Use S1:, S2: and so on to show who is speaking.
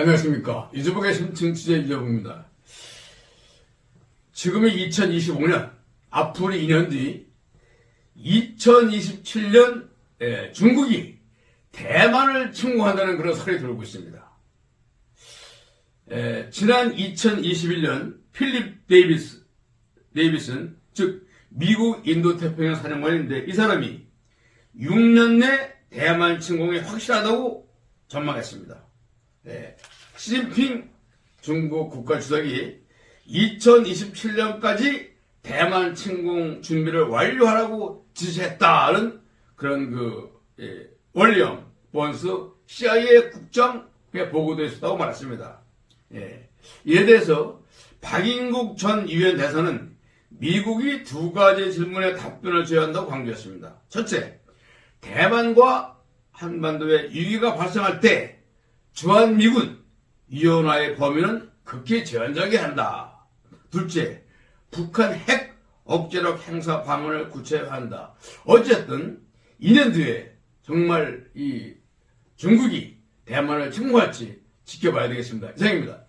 S1: 안녕하십니까. 유튜브의 심층취재 이정입니다. 지금이 2025년, 앞으로 2년 뒤 2027년 에, 중국이 대만을 침공한다는 그런 설이 돌고 있습니다. 에, 지난 2021년 필립 데이비스, 데이비슨, 즉 미국 인도태평양 사령관인데 이 사람이 6년 내 대만 침공이 확실하다고 전망했습니다. 네. 시진핑 중국 국가주석이 2027년까지 대만 침공 준비를 완료하라고 지시했다는 그런 그 예, 원리엄 본스 CIA 국정에 보고되어 있었다고 말했습니다. 예. 이에 대해서 박인국 전 유엔 대사는 미국이 두 가지 질문에 답변을 줘야 한다고 강조했습니다. 첫째, 대만과 한반도에 위기가 발생할 때 주한미군 위원화의 범위는 극히 제한적이 한다. 둘째, 북한 핵 억제력 행사 방안을 구체화한다. 어쨌든 2년 뒤에 정말 이 중국이 대만을 침공할지 지켜봐야 되겠습니다. 이상입니다.